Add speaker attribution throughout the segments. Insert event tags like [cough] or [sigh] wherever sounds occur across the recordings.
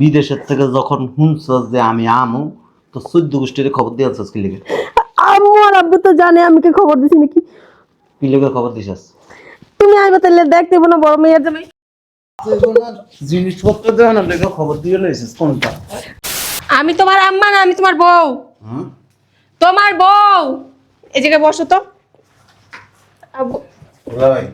Speaker 1: বিদেশের থেকে যখন শুনছস যে আমি আমু তো চোদ্দ গোষ্ঠীর খবর দিয়ে আনছস কি লেগে?
Speaker 2: আম্মু আর আব্বু তো জানে আমি কি খবর দিছি নাকি?
Speaker 1: কি লেগে খবর দিছস?
Speaker 2: তুমি আইবা তাহলে দেখতে না বড় মেয়ের জামাই
Speaker 1: জিনিসপত্র দেওয়া না লেগে খবর দিয়ে লইছিস কোনটা?
Speaker 3: আমি তোমার আম্মা না আমি তোমার বউ।
Speaker 1: হুম?
Speaker 3: তোমার বউ। এই জায়গায় বসো তো। আব্বু,
Speaker 1: ভাই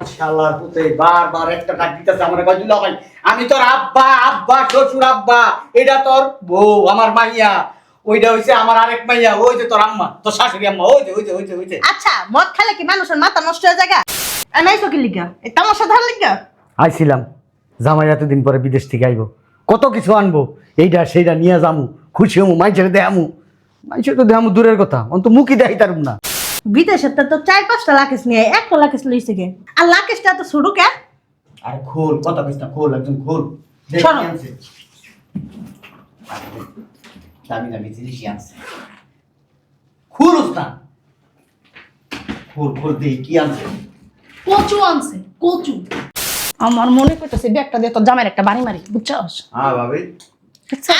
Speaker 4: শালার পুতে বারবার একটা ডাক দিতেছে আমার কয় দুলা ভাই আমি তোর আব্বা আব্বা শ্বশুর আব্বা এটা তোর বউ আমার মাইয়া ওইটা হইছে আমার আরেক মাইয়া ওই যে তোর আম্মা তোর শাশুড়ি আম্মা ওই যে ওই যে ওই যে ওই যে।
Speaker 5: আচ্ছা মদ খেলে কি মানুষের মাথা নষ্ট হয়ে যায় নাই তো কি লিগা? এই তামাশা ধার লিগা?
Speaker 4: আইছিলাম জামাই এতদিন পরে বিদেশ থেকে আইব। কত কিছু আনব এইটা সেইটা নিয়ে যামু খুশি হমু মাইছের দেয়ামু। মাইছের তো দেয়ামু দূরের কথা অন্ত মুখই দেখাই তারুম না।
Speaker 5: বিদেশের তো চার পাঁচটা লাকেশ নিয়ে একটা লাকেশ লইছে গে আর লাকেশটা তো শুরু কে?
Speaker 4: আরে খোল কইস না খোল একদম খোল।
Speaker 5: শোনো।
Speaker 4: দামি দামি জিনিসই আনছে? খুলুস না খোল খোল দেই কি আনছে?
Speaker 6: কচু আনছে কচু। আমার মনে করতেছে ব্যাগটা দিয়ে তোর জামাইয়ের একটা বাড়ি মারি বুঝছস?
Speaker 1: হ্যাঁ ভাবি।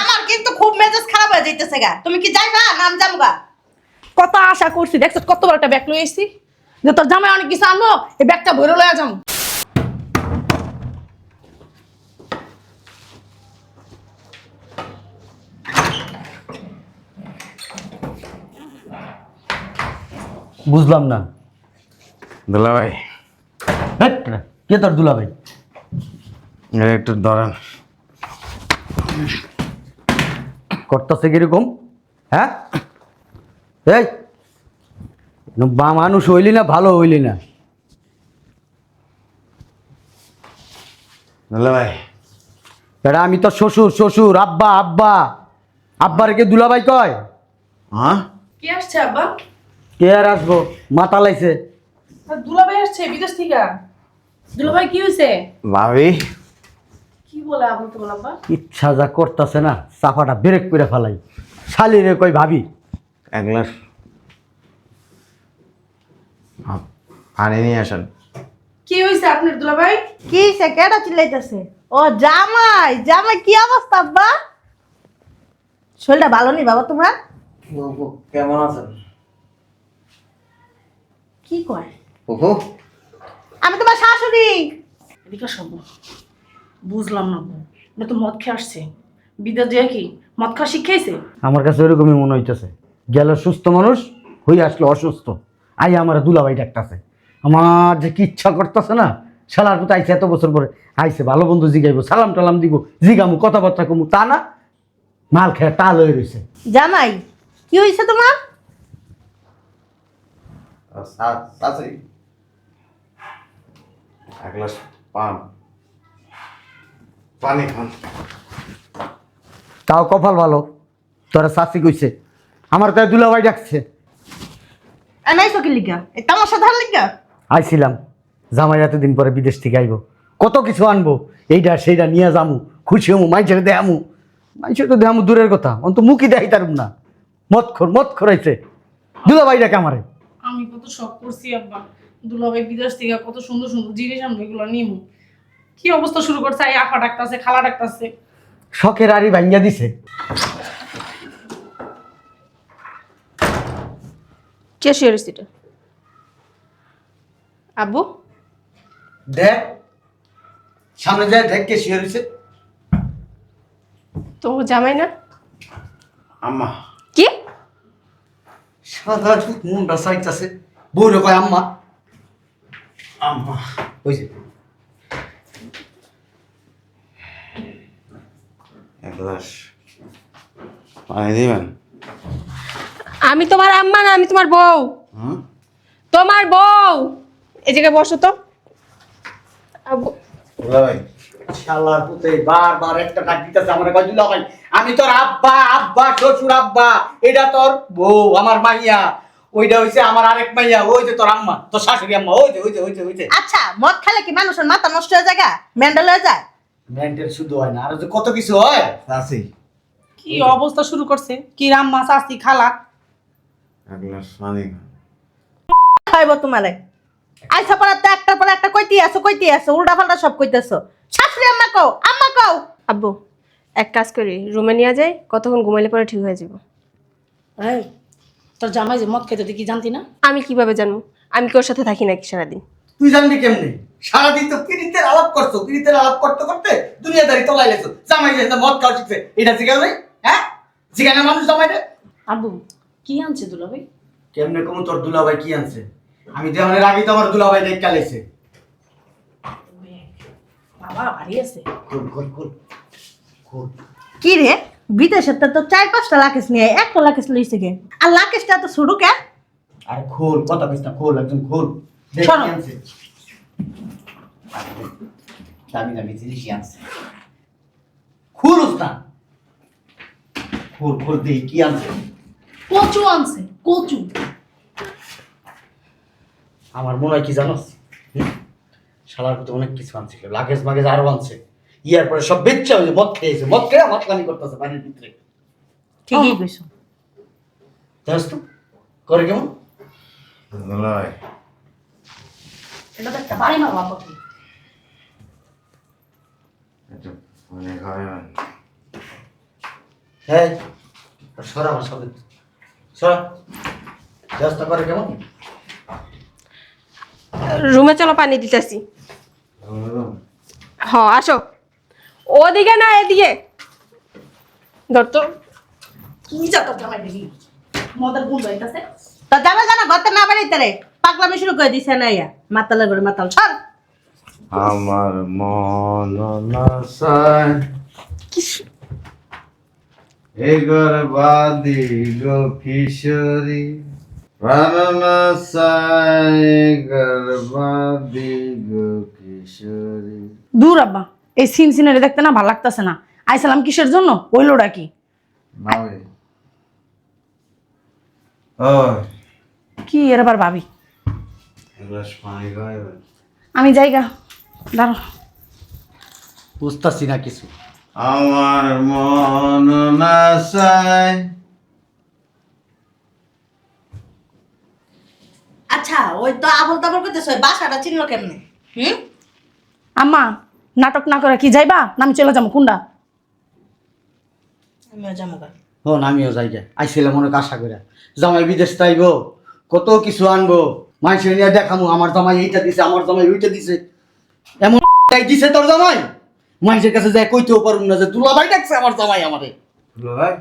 Speaker 5: আমার কিন্তু খুব মেজাজ খারাপ হয়ে যাইতেছে গা। তুমি কি যাইবা? নাম যামগা
Speaker 6: কত আশা করছি দেখছ কত বড় একটা ব্যাগ লয়ে এসছি? যে তোর জামাই অনেক কিছু আনব এই ব্যাগটা ভরে লয়ে যাম
Speaker 4: বুঝলাম না।
Speaker 1: দুলা ভাই
Speaker 4: হেট, কে তোর দুলা ভাই
Speaker 1: একটু ধরেন
Speaker 4: করতেছে কীরকম? হ্যাঁ? এই বা মানুষ হইলি না ভালো হইলি না।
Speaker 1: ভাই।
Speaker 4: এটা আমি তো শ্বশুর শ্বশুর আব্বা আব্বা। আব্বার কে দুলাভাই কয়?
Speaker 1: হ্যাঁ?
Speaker 6: কি আসছে আব্বা?
Speaker 4: কে আর আসব? মাথা লাইছে।
Speaker 6: দুলাভাই আসছে বিদেশ থেকে। দুলাভাই কি হয়েছে
Speaker 1: ভাবি।
Speaker 6: কি বলে আব্বা তো বল আব্বা?
Speaker 4: ইচ্ছা যা করতেছে না চাপাটা ব্রেক করে ফেলাই। শালিরে কই ভাবি
Speaker 1: এক গ্লাস। পানি নিয়ে আসেন।
Speaker 6: কি হয়েছে আপনার দুলাভাই?
Speaker 5: কি সে কেডা চিল্লাইতেছে? ও জামাই জামাই কি অবস্থা আব্বা? শরীরটা ভালো নেই বাবা তোমার?
Speaker 1: কেমন আছেন?
Speaker 5: কি কয়?
Speaker 1: ওহো।
Speaker 5: আমি তোমার শাশুড়ি।
Speaker 6: এদিকে সব বুঝলাম না। এটা তো মদ খেয়ে আসছে। বিদেশ দিয়ে কি? মদ খাওয়া শিখাইছে
Speaker 4: আমার কাছে ওরকমই মনে হইতেছে। গেল সুস্থ মানুষ হয়ে আসলো অসুস্থ। আই আমার দুলাভাই ডাকতেছে। আমার যে কি ইচ্ছা করতেছে না শালার পুত আইছে এত বছর পরে। আইসে ভালো বন্ধু জিগাইব সালাম টালাম দিব জিগামু কথাবার্তা কমু তা না? মাল খেয়ে টাল হয়ে রয়েছে
Speaker 5: জামাই কি হয়েছে তোমার?
Speaker 1: এক গ্লাস পান। পানি খান।
Speaker 4: তাও কপাল ভালো। তোরা শাসি কইছে আমার তাই দুলাভাই ডাকছে।
Speaker 5: নাই তো কি লিগা? এই তামাশা ধার লিগা?
Speaker 4: আইছিলাম জামাই এতদিন পরে বিদেশ থেকে আইব। কত কিছু আনব এইটা সেইটা নিয়ে যামু খুশি হমু মাইছের দেয়ামু মাইছের তো দেয়ামু দূরের কথা অন্ত মুখই দেখাই তারুম না। মদ খোর মদ খোরাইছে দুলাভাই ডাকে আমারে।
Speaker 6: আমি কত শখ করছি আব্বা। দুলাভাই বিদেশ থেকে কত সুন্দর সুন্দর জিনিস আমরা এগুলো নিমু। কি অবস্থা শুরু করছে? এই আফা ডাকতেছে খালা ডাকতেছে।
Speaker 4: শখের আড়ি ভাঙ্গা দিছে।
Speaker 3: শিওর এটা আব্বু?
Speaker 4: দেখ সামনে যায় দেখ কে শিয়ে রয়েছে
Speaker 3: তো জামাই না?
Speaker 1: আম্মা।
Speaker 3: কি?
Speaker 4: সাদা মুন্ডা সাইতাছে বউরে কয় আম্মা।
Speaker 1: আম্মা
Speaker 4: ওই যে।
Speaker 1: এক গ্লাস পানি দিবেন?
Speaker 3: আমি তোমার আম্মা না আমি তোমার বউ।
Speaker 1: হুম?
Speaker 3: তোমার বউ। এই জায়গায় বসো তো।
Speaker 4: শালার পুতে বারবার একটা ডাক দিতেছে আমার কয় ভাই আমি তোর আব্বা আব্বা শ্বশুর আব্বা এটা তোর বউ আমার মাইয়া। ওইটা হইছে আমার আরেক মাইয়া ওই যে তোর আম্মা তোর শাশুড়ি আম্মা ওই যে ওই যে ওই যে ওই যে।
Speaker 5: আচ্ছা মদ খেলে কি মানুষের মাথা নষ্ট হয়ে যায় মেন্টাল হয়ে যায়?
Speaker 4: মেন্টাল শুধু হয় না আর যে কত কিছু হয়।
Speaker 1: আছি
Speaker 6: কি অবস্থা শুরু করছে? কি রাম্মা চাষি খালা?
Speaker 1: এক গ্লাস পানি খান
Speaker 5: খাইব তোমারে। আইসা পড়া তো একটার পর একটা কইতে আছো কইতে আছো উল্টা পাল্টা সব কইতেছো। শাশুড়ি আম্মা কও আম্মা কও।
Speaker 3: আব্বু এক কাজ করি রুমে নিয়ে যাই কতক্ষণ ঘুমাইলে পরে ঠিক হয়ে যাব।
Speaker 6: এই তোর জামাই যে মদ খেতে তুই কি জানতি না?
Speaker 3: আমি কীভাবে জানব? আমি কি ওর সাথে থাকি নাকি সারাদিন?
Speaker 4: তুই জানবি কেমনি? সারাদিন তো কিরিতের আলাপ করছ কিরিতের আলাপ করতে করতে দুনিয়াদারি লেছো। জামাই যে মদ খাওয়া শিখছে এটা হ্যাঁ? মানুষ
Speaker 6: আব্বু কি আনছে দুলাভাই?
Speaker 4: কেমনে কমু তোর দুলাভাই কি আনছে? আমি দেওয়ানের আগে তো আমার দুলাভাই দেখ কালেছে
Speaker 6: বাবা ভারী আছে?
Speaker 4: খুল খুল খুল খুল।
Speaker 5: কি রে? বিদেশের তো চার পাঁচটা লাকেশ নিয়ে একটা লাকেশ লইছে কে? আর লাকেশটা তো শুরু কে?
Speaker 4: আরে খোল কথা কইস না খোল একদম খোল। দেখ কি আনছে। দামি দামি জিনিসই আনছে। খুলুস না খোল খোল দেই কি আনছে।
Speaker 6: কচু আনছে কচু।
Speaker 4: আমার মনে হয় কি জানোস হুম? শালার প্রতি অনেক কিছু আনছিল লাগেজ মাগেজ আরও আনছে। ইয়ার পরে সব বেচ্চা হয়েছে মদ খেয়েছে মদ খেয়ে মতলামি করতেছে পানির ভিতরে।
Speaker 5: ঠিকই কইছো।
Speaker 4: জানিস তো? করে কেমন?
Speaker 6: এটা একটা বাড়ি মারো আব্বাকে
Speaker 4: হ্যাঁ সরা আমার সাথে ব্যবস্থা করে কেমন?
Speaker 3: রুমে চলো পানি দিতেছি। হ আসো। ওদিকে না এদিকে। ধর তো।
Speaker 6: কি
Speaker 5: তো জানা জানা ঘরতে না বাড়িতে রে। পাগলামি শুরু করে দিছে না ইয়া। মাতালে করে মাতাল। সর।
Speaker 1: আমার মন নাসায় এগর বাদি গো কিশোরী।
Speaker 6: দূর আব্বা এই সিন সিনারি দেখতে না ভালো লাগতেছে না। আইসালাম কিসের জন্য? হইলোটা কি? কি এর আবার ভাবি? আমি যাইগা দাঁড়ো।
Speaker 4: বুঝতেছি না কিছু।
Speaker 1: আমার মন নাসায়
Speaker 5: আচ্ছা ওই তো আবল তাবল করতেছ বাসাটা চিনলো কেমনে? হুম?
Speaker 6: আম্মা নাটক না করে কি যাইবা? না আমি চলে যাব কুন্ডা?
Speaker 5: আমিও যাব।
Speaker 4: ও আমিও যাই গে আইছিলাম অনেক আশা করে জামাই বিদেশ তাইব কত কিছু আনব। মাইসে নিয়ে দেখামু আমার জামাই এইটা দিছে আমার জামাই ওইটা দিছে। এমন [laughs] দিছে তোর জামাই? মাইসের কাছে যায় কইতেও পারুম না যে দুলাভাই ডাকছে আমার জামাই আমারে।
Speaker 1: ভাই?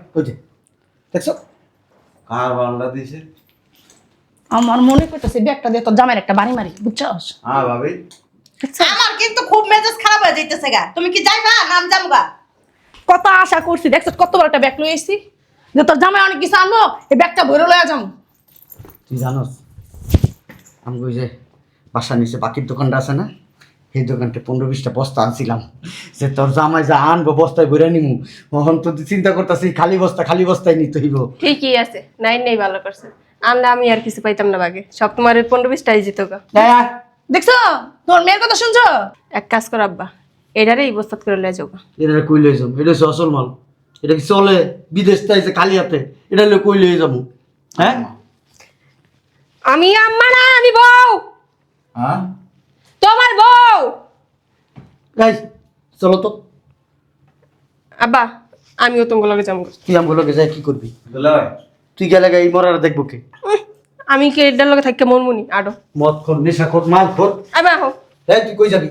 Speaker 4: দেখছ?
Speaker 1: কার বাংলা দিছে?
Speaker 6: আমার মনে করতেছে ব্যাগটা দিয়ে তোর জামাইয়ের একটা বাড়ি মারি বুঝছস?
Speaker 1: হ্যাঁ ভাবি।
Speaker 5: আমার কিন্তু খুব মেজাজ খারাপ হয়ে যাইতেছে গা। তুমি কি যাইবা? নাম যাব গা।
Speaker 6: কত আশা করছি দেখছ? কত বড় একটা ব্যাগ লয়ে এসছি। যে তোর জামাই অনেক কিছু আনব এই ব্যাগটা ভরে লয়ে যাব।
Speaker 4: তুই জানোস আমি ওই যে বাসার নিচে পাখির দোকানটা আছে না? সেই দোকানটা পনেরো বিশটা বস্তা আনছিলাম। যে তোর জামাই যা আনব বস্তায় ভরে নিমু মোহন তো চিন্তা করতেছি খালি বস্তা খালি বস্তায় নিতে হইব।
Speaker 3: ঠিকই আছে নাই নেই ভালো করছে। আনলে আমি আর কিছু পাইতাম না বাগে। সব তোমার ওই পনেরো বিশটাই যেত গা
Speaker 6: দেখছ? তোর মেয়ের কথা শুনছো?
Speaker 3: এক কাজ কর আব্বা এটারে এই বস্তাত করে লয়ে যাও গা।
Speaker 4: এটা কই লই যাব এটা হচ্ছে আসল মাল। এটা কি চলে বিদেশ তাইছে খালি হাতে এটা লই কই লই যাব? হ্যাঁ?
Speaker 3: আমি আম্মা না আমি বউ।
Speaker 1: হ্যাঁ?
Speaker 3: তোমার বউ
Speaker 4: গাইস চলো তো।
Speaker 3: আব্বা আমিও তোমার লগে যাব।
Speaker 4: তুই আমগুলোকে যাই কি করবি? তুই গেলে গাই মরার দেখব কে?
Speaker 3: আমি কি এটার লগে থাকতে মনমুনি? আডো
Speaker 4: মদ খোর নেশা খোর মাল খোর।
Speaker 3: আবার আহো।
Speaker 4: এই তুই কই যাবি?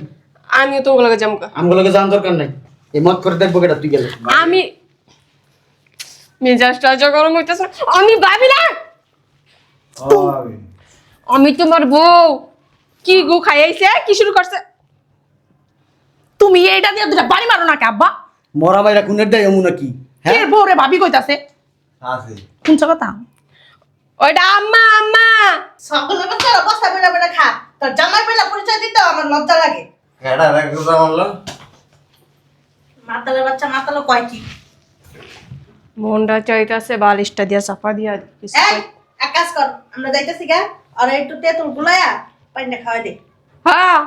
Speaker 3: আমিও তোমার লগে যাব গা।
Speaker 4: আমগুলোকে যাওয়ার দরকার নাই। এই মদ করে দেখব কেটা তুই গেলে।
Speaker 3: আমি মেজাজটা যা গরম হইতেছে। আমি ভাবি না। আমি তোমার বউ। কি গু খাইয়াইছে? কি শুরু করছে?
Speaker 6: তুমি এইটা দিয়ে দুটা বাড়ি মারো না কে আব্বা?
Speaker 4: মরা মাইরা খুনের দেয় এমন নাকি? হ্যাঁ?
Speaker 6: কে বউ রে ভাবি কইতাছে?
Speaker 1: আছে।
Speaker 6: শুনছো কথা?
Speaker 3: ওইটা আম্মা আম্মা!
Speaker 5: সকলে বাচ্চা বস্তা বেড়া বেড়া খা। তোর জামাই বেলা পরিচয় দিতে আমার লজ্জা লাগে।
Speaker 1: এটা রেখে বলল।
Speaker 5: মাতালের বাচ্চা মাতালে কয় কি?
Speaker 3: মনটা চাইতেছে বালিশটা দিয়া চাপা দিয়া
Speaker 5: এক কাজ কর আমরা যাইতেছি গা আর একটু তেঁতুল গুলায়া পাইনা খাওয়াই দে।
Speaker 3: হ্যাঁ।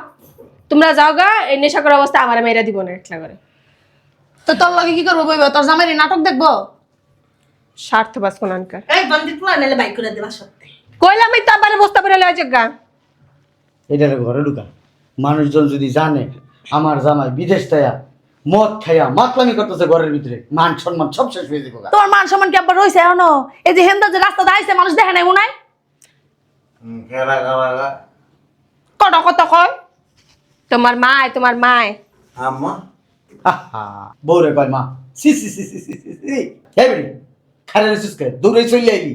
Speaker 3: তোমরা যাও গা এই নেশা করা অবস্থা আমার মেয়েরা দিব না একলা করে।
Speaker 6: তো তোর লগে কি করব বইব? তোর জামাইয়ের নাটক দেখব?
Speaker 3: স্বার্থ বাস কোনানকার
Speaker 5: এই বন্দি পুলা নেলে বাইক করে দেবা সত্যি।
Speaker 3: কইলাম আমি তো আবার বস্তা পরে লয়ে গা
Speaker 4: এটারে ঘরে ঢুকা। মানুষজন যদি জানে আমার জামাই বিদেশ তাইয়া মদ খাইয়া মাতলামি করতেছে ঘরের ভিতরে মান সম্মান সব শেষ হয়ে যাব গা।
Speaker 5: তোমার মান সম্মান কি আবার রয়েছে এখনও? এই যে হেন্দা যে রাস্তা দাঁড়াইছে মানুষ দেখে নাই মনে হয়?
Speaker 1: কেরা
Speaker 5: কত কত কয়?
Speaker 3: তোমার মায় তোমার মায়।
Speaker 1: আম্মা।
Speaker 4: আহা, বউরে কয় মা। সি সি সি সি সি সি সি। হে বেড়ি খারে রেসিস কে দৌড়ে চলে আইলি।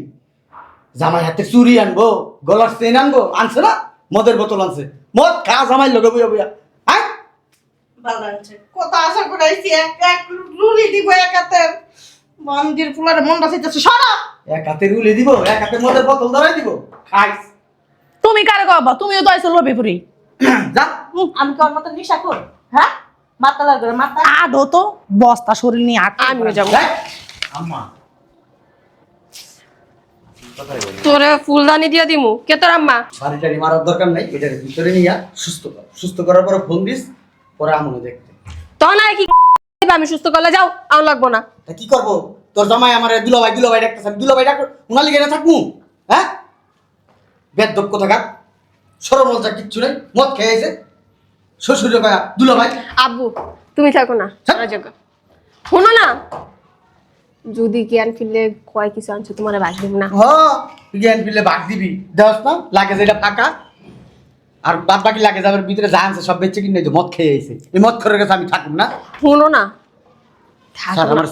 Speaker 4: জামাই হাতে চুরি আনব গলার চেন আনব আনছে না? মদের বোতল আনছে। মদ খা জামাই লগে বইয়া বইয়া। আয়।
Speaker 5: কত আশা করে এক এক রুলি দিব এক হাতের মন্দির ফুলার মন বাঁচাইতেছে সরা।
Speaker 4: এক হাতে রুলে দিব এক হাতে মদের বোতল ধরাই দিব। খাইস।
Speaker 5: তুমি কারে কবা? তুমিও তো আইছো লোভে পুরি।
Speaker 4: যা।
Speaker 5: আমি কি ওর মতো নিশা কর হ্যাঁ? মাথা লাগবে মাথা আদো তো বস্তা শরীর নিয়ে আট
Speaker 3: আমিও যাব।
Speaker 1: আম্মা।
Speaker 3: তোরে ফুলদানি দিয়ে দিমু। কে তোর আম্মা?
Speaker 4: বাড়ি টাড়ি মারার দরকার নাই এটার ভিতরে নিয়ে সুস্থ কর। সুস্থ করার পরে ফোন দিস পরে আমনে দেখতে।
Speaker 3: তখন আর কি আমি সুস্থ করলে যাও আমার লাগবো না।
Speaker 4: তা কি করব? তোর জামাই আমার দুলাভাই দুলাভাই ডাকতেছে। আমি দুলাভাই ডাক উনালি গেলে থাকব? হ্যাঁ? বেদ দক্ষ থাকা সরম লজ্জা কিচ্ছু নেই মদ খেয়ে এসে শ্বশুর কয়া দুলাভাই
Speaker 3: আব্বু তুমি থাকো না
Speaker 4: হ্যাঁ।
Speaker 3: রাজাগ শোনো না যদি জ্ঞান ফিরলে কয় কিছু আনছো তোমার বাস দিব না।
Speaker 4: হ জ্ঞান পিলে বাঘ দিবি। দেওয়াস না লাগে যেটা ফাঁকা। আর বাদ বাকি লাগে যাবার ভিতরে যা আনছে সব বেচে কিনে মদ খেয়ে এসে। এই মদ খরের কাছে আমি থাকুম না।
Speaker 3: শোনো না
Speaker 4: আমার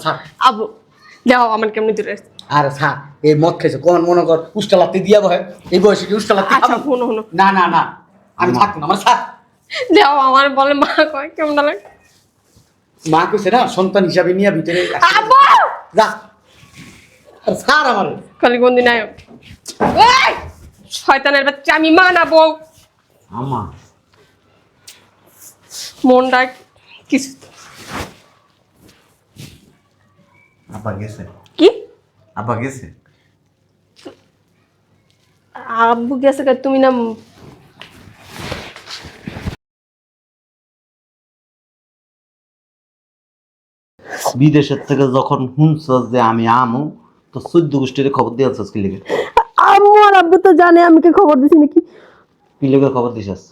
Speaker 3: আব্বু যাও আমার কেমনি দূরে।
Speaker 4: আর স্যার এই মদ খেয়েছে। কোন মনে কর উষ্টালাতে দিয়া বহে। এই বয়সে কি উষ্টালাতে
Speaker 3: আচ্ছা
Speaker 4: খাব?
Speaker 3: শোনো শোনো।
Speaker 4: না না না আমি থাকুন আমার স্যার।
Speaker 3: যাও আমার বলে মা কয় কেমন লাগে?
Speaker 4: মা কইছে না সন্তান হিসাবে নিয়ে ভিতরে
Speaker 3: আব্বু!
Speaker 4: যা। আর স্যার আমার।
Speaker 3: খালি কোন দিন আয় এই! শয়তানের বাচ্চা আমি মা না বউ।
Speaker 1: আম্মা
Speaker 3: মনটা কিছু
Speaker 1: আব্বা গেছে।
Speaker 3: কি?
Speaker 1: আব্বা গেছে?
Speaker 3: আব্বু গেছে তুমি না
Speaker 1: বিদেশের থেকে যখন শুনছস যে আমি আমু তো চোদ্দ গোষ্ঠীর খবর দিয়েছস কি লেগে?
Speaker 2: আম্মু আর আব্বু তো জানে আমি কি খবর দিছি নাকি?
Speaker 1: কি লেগে খবর দিছস?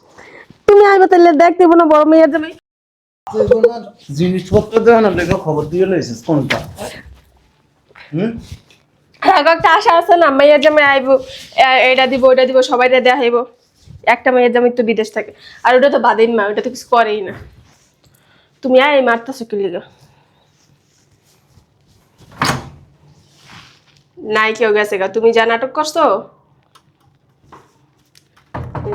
Speaker 2: তুমি আইবা তাহলে দেখতে না বড় মেয়ের জামাই
Speaker 1: জিনিসপত্র দেওয়া না লেগে খবর দিয়ে লইছিস কোনটা? হুম?
Speaker 3: একটা আশা আছে না? জামে আইব এটা দিব ওইটা দিব সবাই দেখাইব। একটা মেয়ের জামাই তো বিদেশ থাকে। আর ওটা তো বাদেই মা ওটা তো কিছু করেই না। তুমি আয় মারতেছো কি লিগা? নাই কেউ গেছে গা। তুমি যা নাটক করছ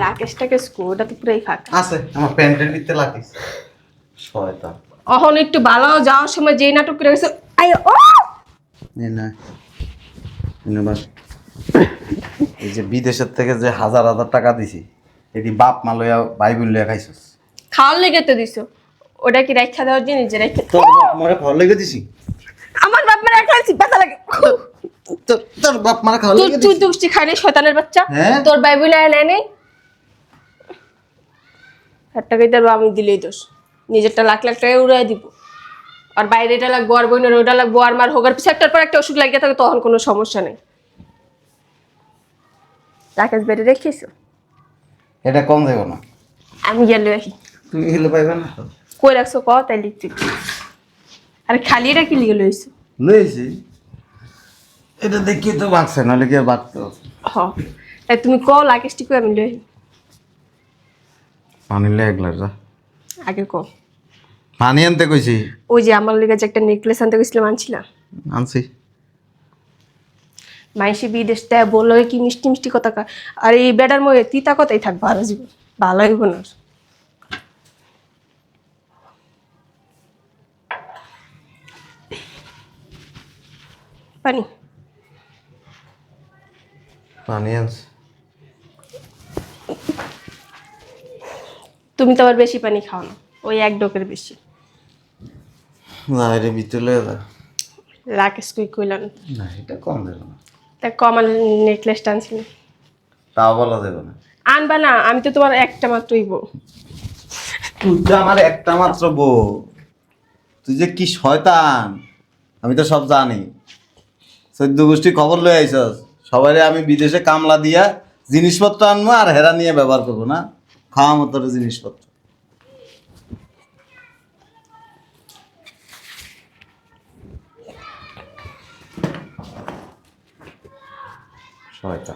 Speaker 3: রাকেশটাকে ওটা তো পুরাই ফাঁকা।
Speaker 1: আছে আমার প্যান্টের ভিতরে লাগিস শয়তান।
Speaker 3: অহন একটু ভালো যাওয়ার সময় যেই নাটক করে গেছে আয় ও!
Speaker 1: নে। এই যে বিদেশের থেকে যে হাজার হাজার টাকা দিছি এটি বাপ মা লইয়া ভাই বোন লইয়া খাইছস।
Speaker 3: খাওয়ার লেগে তো দিছো। ওটা কি রেখা দেওয়ার জিনিস যে রেখে
Speaker 1: তোর বাপ মারে খাওয়ার লেগে দিছি?
Speaker 3: আমার বাপ মারা একটা ব্যথা লাগে।
Speaker 1: তোর তোর বাপ মারা খাওয়ার লেগে
Speaker 3: তুই
Speaker 1: দিছি।
Speaker 3: দুষ্টি খাই শয়তানের বাচ্চা?
Speaker 1: হ্যাঁ?
Speaker 3: তোর বাইবেল আয় নেয় নেই? একটা কই তোর আমি দিলেই দোষ। নিজেরটা লাখ লাখ টাকা উড়াই দিব। আর বাইরে এটা লাগবো আর বোনের ওটা লাগবো আর মার হোগার পিছু একটার পর একটা অসুখ লাগিয়ে থাকে তখন কোনো সমস্যা নেই। রাকেশ বেড়ে রেখেছো
Speaker 1: এটা কম দেবো না।
Speaker 3: আমি গেলে রাখি
Speaker 1: তুমি হেলে পাইবে না?
Speaker 3: কই রাখছো? ক? তাই লিখতে আরে খালি এটা কি লিখে লইছো?
Speaker 1: লইছি। এটা দেখি তো বাঁচছে নাহলে কি বাঁচতো?
Speaker 3: হ। তাই তুমি ক লাকেশটি কই আমি লই
Speaker 1: পানি যা।
Speaker 3: আগে ক।
Speaker 1: পানি আনতে কইছি?
Speaker 3: ওই যে আমার লেগে যে একটা নেকলেস আনতে গেছিলাম আনছিলাম
Speaker 1: আনছি।
Speaker 3: মাইসি বিদেশ দেয় বলল কি মিষ্টি মিষ্টি কথা কয়। আর এই বেডার মধ্যে তিতা কথাই থাক ভালো জীবন। ভালো হইব না পানি।
Speaker 1: পানি আনছি।
Speaker 3: তুমি তো আবার বেশি পানি খাও না ওই এক ডোকের বেশি।
Speaker 1: না এটা ভিতরে লয়ে যা
Speaker 3: রাকেশ কই কইলাম
Speaker 1: না এটা কম দেবো না।
Speaker 3: তা কমাল নেকলেস টানছি না
Speaker 1: তাও বলা দেবো না।
Speaker 3: আনবা না আমি তো তোমার একটা মাত্রই বউ।
Speaker 1: তুই তো আমার একটা মাত্র বউ। তুই যে কি শয়তান আমি তো সব জানি। চোদ্দ গোষ্ঠী খবর লয়ে আইসস সবাই আমি বিদেশে কামলা দিয়া জিনিসপত্র আনব আর হেরা নিয়ে ব্যবহার করব না। খাওয়া মতো জিনিসপত্র। 稍微等。